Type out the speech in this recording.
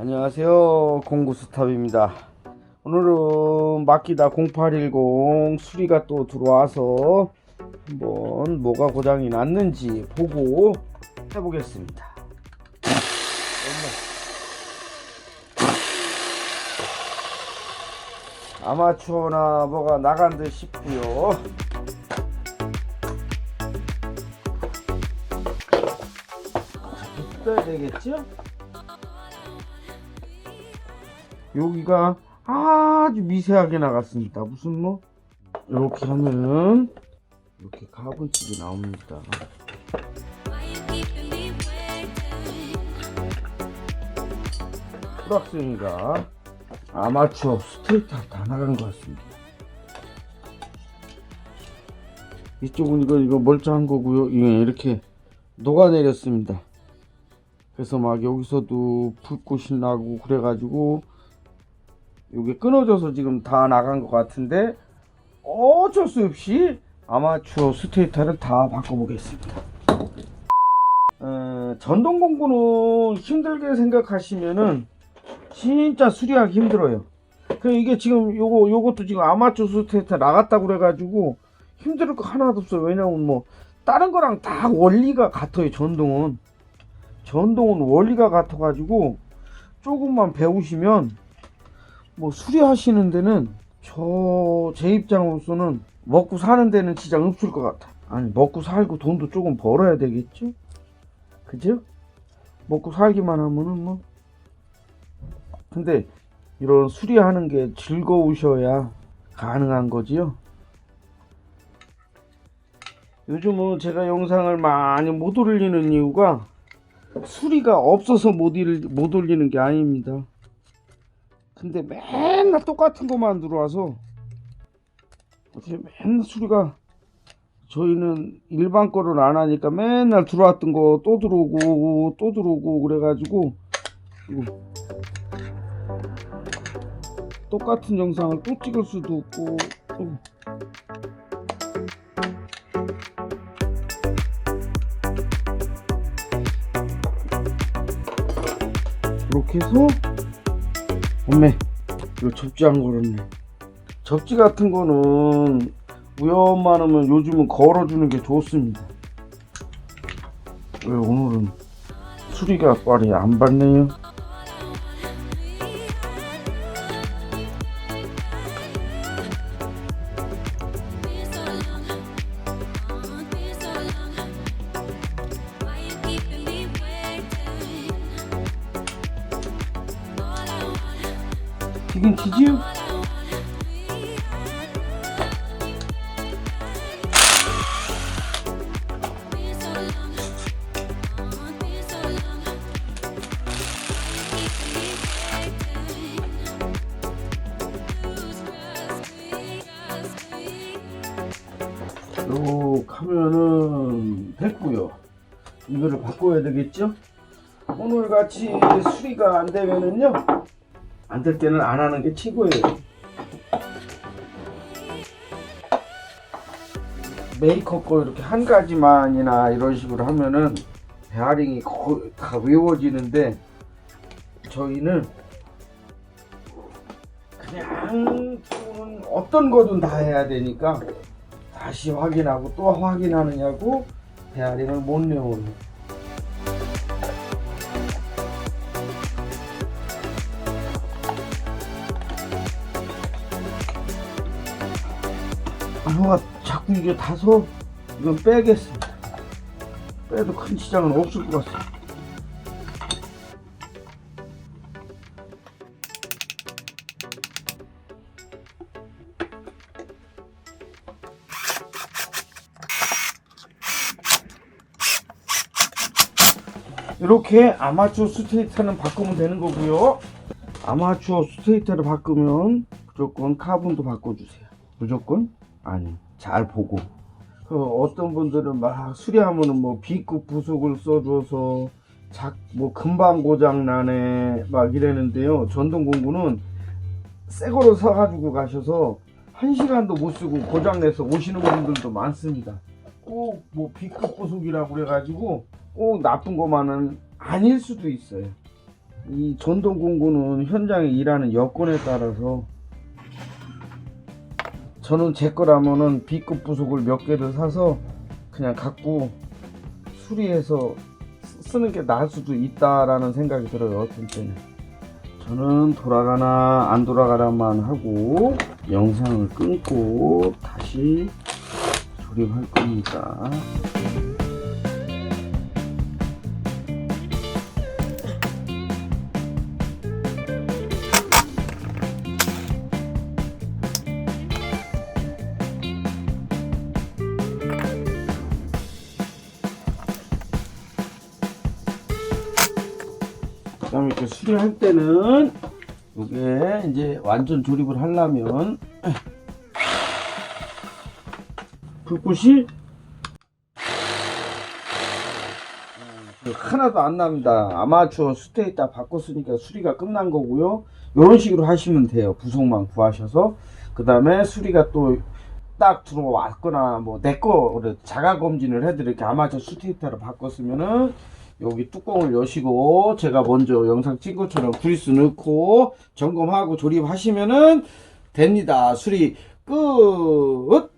안녕하세요. 공구스탑입니다. 오늘은 마키다 0810 수리가 또 들어와서 한번 뭐가 고장이 났는지 보고 해보겠습니다. 아마추어나 뭐가 나간 듯 싶고요. 붙어야 되겠죠? 여기가 아주 미세하게 나갔습니다. 무슨 뭐 이렇게 하면은 이렇게 가분집이 나옵니다. 프락생이가 아마추어 스트레이트 다 나간 것 같습니다. 이쪽은 이거 이거 멀쩡한 거고요. 이게 이렇게 녹아내렸습니다. 그래서 막 여기서도 불꽃이 나고 그래가지고 이게 끊어져서 지금 다 나간 것 같은데 어쩔 수 없이 아마추어 스테이터를 다 바꿔보겠습니다. 어, 전동 공구는 힘들게 생각하시면은 진짜 수리하기 힘들어요. 그 이게 지금 요거 요것도 지금 아마추어 스테이터 나갔다고 그래가지고 힘들 거 하나도 없어요. 왜냐면 뭐 다른 거랑 다 원리가 같아요. 전동은 전동은 원리가 같아가지고 조금만 배우시면 뭐 수리하시는 데는 저 제 입장으로서는 먹고 사는 데는 진짜 없을 것 같아. 아니 먹고 살고 돈도 조금 벌어야 되겠죠? 그죠? 먹고 살기만 하면은 뭐. 근데 이런 수리하는 게 즐거우셔야 가능한 거지요. 요즘은 제가 영상을 많이 못 올리는 이유가 수리가 없어서 못, 일, 못 올리는 게 아닙니다. 근데 맨날 똑같은 것만 들어와서 어떻게 맨날 수리가 저희는 일반 거를 안 하니까 맨날 들어왔던 거 또 들어오고 또 들어오고 그래가지고 똑같은 영상을 또 찍을 수도 없고 또 이렇게 해서 엄매 이거 접지 안 걸었네. 접지 같은 거는 많으면 요즘은 걸어주는 게 좋습니다. 왜 오늘은 수리가 빨리 안 받네요 튀긴 튀지요? 요 하면은 됐고요 이거를 바꿔야 되겠죠? 오늘 같이 수리가 안 되면은요 안 될 때는 안 하는 게 최고예요. 메이커 거 이렇게 한 가지만이나 이런 식으로 하면은 베어링이 거의 다 외워지는데 저희는 그냥 어떤 거든 다 해야 되니까 다시 확인하고 또 확인하느냐고 베어링을 못내 아, 자꾸 이게 다서 이건 빼겠어. 빼도 큰 지장은 없을 것 같아. 이렇게 아마추어 스테이터는 바꾸면 되는 거고요. 아마추어 스테이터를 바꾸면 무조건 카본도 바꿔주세요. 무조건 아니 잘 보고. 그 어떤 분들은 막 수리하면은 뭐 B급 부속을 써줘서 작 뭐 금방 고장 나네 막 이러는데요. 전동 공구는 새 거로 사가지고 가셔서 한 시간도 못 쓰고 고장 내서 오시는 분들도 많습니다. 꼭 뭐 B급 부속이라고 그래가지고 꼭 나쁜 것만은 아닐 수도 있어요. 이 전동 공구는 현장에 일하는 여건에 따라서 저는 제 거라면은 B급 부속을 몇 개를 사서 그냥 갖고 수리해서 쓰- 쓰는 게 나을 수도 있다라는 생각이 들어요 어떤 때는. 저는 돌아가나 안 돌아가나만 하고 영상을 끊고 다시 조립할 겁니다 그다음에 이렇게 수리할 때는 이게 이제 완전 조립을 하려면 불꽃이 어, 하나도 안 납니다. 아마추어 스테이터 바꿨으니까 수리가 끝난 거고요. 이런 식으로 하시면 돼요. 부속만 구하셔서 그 다음에 수리가 또 딱 들어왔거나 뭐 내거 자가 검진을 해드릴게 아마추어 스테이터로 바꿨으면은 여기 뚜껑을 여시고 제가 먼저 영상 찍은 것처럼 그리스 넣고 점검하고 조립하시면은 됩니다. 수리 끝.